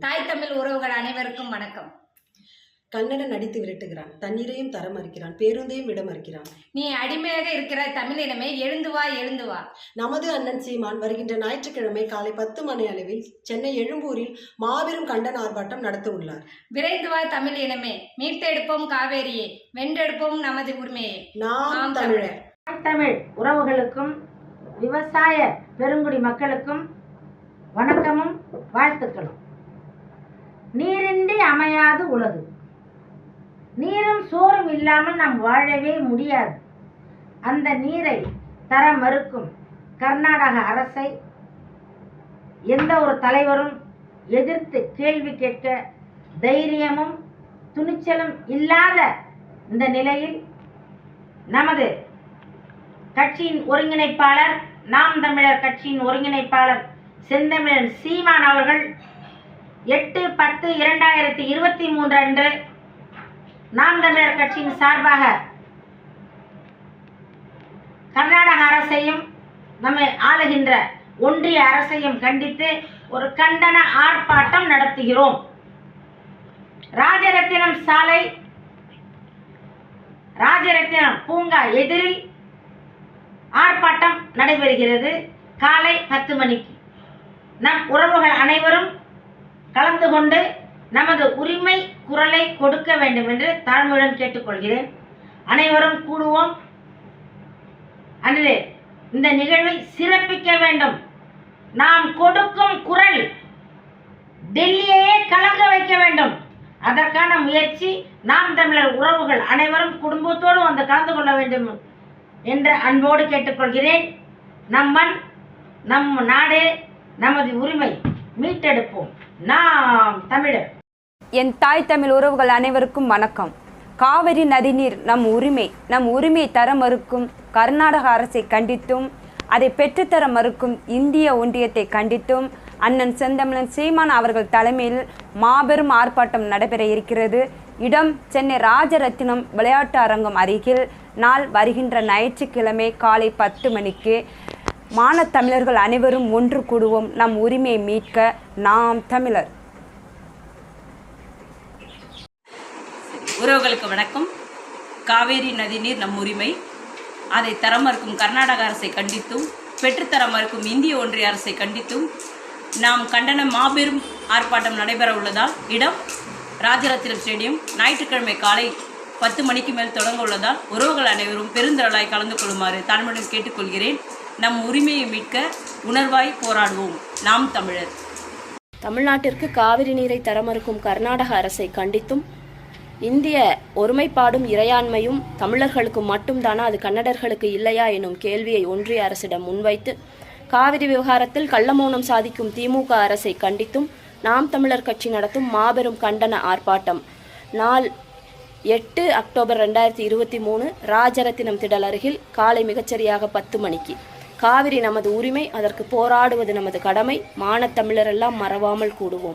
தாய் தமிழ் உறவுகள் அனைவருக்கும் வணக்கம். கன்னடன் அடித்து விரட்டுகிறான். தண்ணீரையும் தர மறுக்கிறான். பேருந்தையும் விட மறுக்கிறான். நீ அடிமையாக இருக்கிற தமிழினமே எழுந்து வா எழுந்து வா. நமது அண்ணன் சீமான் வருகின்ற ஞாயிற்றுக்கிழமை காலை பத்து மணி அளவில் சென்னை எழும்பூரில் மாபெரும் கண்டன ஆர்ப்பாட்டம் நடத்த உள்ளார். விரைந்து வா தமிழ் இனமே. மீட்டெடுப்போம் காவேரியே. வென்றெடுப்போம் நமது உரிமையே. நாம் நாம் தமிழர். தமிழ் உறவுகளுக்கும் விவசாய பெருங்குடி மக்களுக்கும் வணக்கமும் வாழ்த்துக்களும். நீரின்றி அமையாது உலகு. நீரும் சோறும் இல்லாமல் நாம் வாழவே முடியாது. அந்த நீரை தர மறுக்கும் கர்நாடக அரசை எந்த ஒரு தலைவரும் எதிர்த்து கேள்வி கேட்க தைரியமும் துணிச்சலும் இல்லாத இந்த நிலையில் நமது கட்சியின் ஒருங்கிணைப்பாளர் நாம் தமிழர் கட்சியின் ஒருங்கிணைப்பாளர் செந்தமிழன் சீமான் அவர்கள் எட்டு பத்து இரண்டாயிரத்தி இருபத்தி மூன்று அன்று நாம் தமிழர் கட்சியின் சார்பாக கர்நாடக அரசையும் நம்மை ஆளுகின்ற ஒன்றிய அரசையும் கண்டித்து ஒரு கண்டன ஆர்ப்பாட்டம் நடத்துகிறோம். ராஜரத்தினம் சாலை ராஜரத்தினம் பூங்கா எதிரில் ஆர்ப்பாட்டம் நடைபெறுகிறது. காலை பத்து மணிக்கு. நம் உறவுகள் அனைவரும் கலந்து கொண்டு நமது உரிமை குரலை கொடுக்க வேண்டும் என்று தாழ்மையுடன் கேட்டுக்கொள்கிறேன். அனைவரும் கூடுவோம். அன்று இந்த நிகழ்வை சிறப்பிக்க வேண்டும். நாம் கொடுக்கும் குரல் டெல்லியையே கலங்க வைக்க வேண்டும். அதற்கான முயற்சி நாம் தமிழர் உறவுகள் அனைவரும் குடும்பத்தோடு வந்து கலந்து கொள்ள வேண்டும் என்று அன்போடு கேட்டுக்கொள்கிறேன். நம் மண் நம் நாடு நமது உரிமை. மீட்டெடுப்போம். நாம் தமிழர். என் தாய் தமிழ் உறவுகள் அனைவருக்கும் வணக்கம். காவிரி நதிநீர் நம் உரிமை. நம் உரிமையை தர மறுக்கும் கர்நாடக அரசை கண்டித்தும் அதை பெற்றுத்தர மறுக்கும் இந்திய ஒன்றியத்தை கண்டித்தும் அண்ணன் செந்தமிழன் சீமான் அவர்கள் தலைமையில் மாபெரும் ஆர்ப்பாட்டம் நடைபெற இருக்கிறது. இடம் சென்னை ராஜரத்தினம் விளையாட்டு அரங்கம் அருகில். நாள் வருகின்ற ஞாயிற்றுக்கிழமை காலை பத்து மணிக்கு மானத்தமிழர்கள் அனைவரும் ஒன்று கூடுவோம். நம் உரிமையை மீட்க நாம் தமிழர். உறவுகளுக்கு வணக்கம். காவேரி நதிநீர் நம் உரிமை. அதை தர மறுக்கும் கர்நாடக அரசை கண்டித்தும் பெற்றுத்தர மறுக்கும் இந்திய ஒன்றிய அரசை கண்டித்தும் நாம் கண்டன மாபெரும் ஆர்ப்பாட்டம் நடைபெற உள்ளதால் இடம் ராஜரத்தினம் ஸ்டேடியம் ஞாயிற்றுக்கிழமை காலை பத்து மணிக்கு மேல் தொடங்க உள்ளதால் உறவுகள் அனைவரும் பெருந்திரளாய் கலந்து கொள்ளுமாறு தாழ்மையுடன் கேட்டுக்கொள்கிறேன். நம் உரிமையை மீட்க உணர்வாய் போராடுவோம். நாம் தமிழர். தமிழ்நாட்டிற்கு காவிரி நீரை தர மறுக்கும் கர்நாடக அரசை கண்டித்தும் இந்திய ஒருமைப்பாடும் இறையாண்மையும் தமிழர்களுக்கு மட்டும்தானா அது கன்னடர்களுக்கு இல்லையா எனும் கேள்வியை ஒன்றிய அரசிடம் முன்வைத்து காவிரி விவகாரத்தில் கள்ளமௌனம் சாதிக்கும் திமுக அரசை கண்டித்தும் நாம் தமிழர் கட்சி நடத்தும் மாபெரும் கண்டன ஆர்ப்பாட்டம் நாள் எட்டு அக்டோபர் ரெண்டாயிரத்தி இருபத்தி மூணு ராஜரத்தினம் திடல் அருகில் காலை மிகச்சரியாக பத்து மணிக்கு. காவிரி நமது உரிமை அதற்கு போராடுவது நமது கடமை மானத்தமிழரெல்லாம் மறவாமல் கூடுவோம்.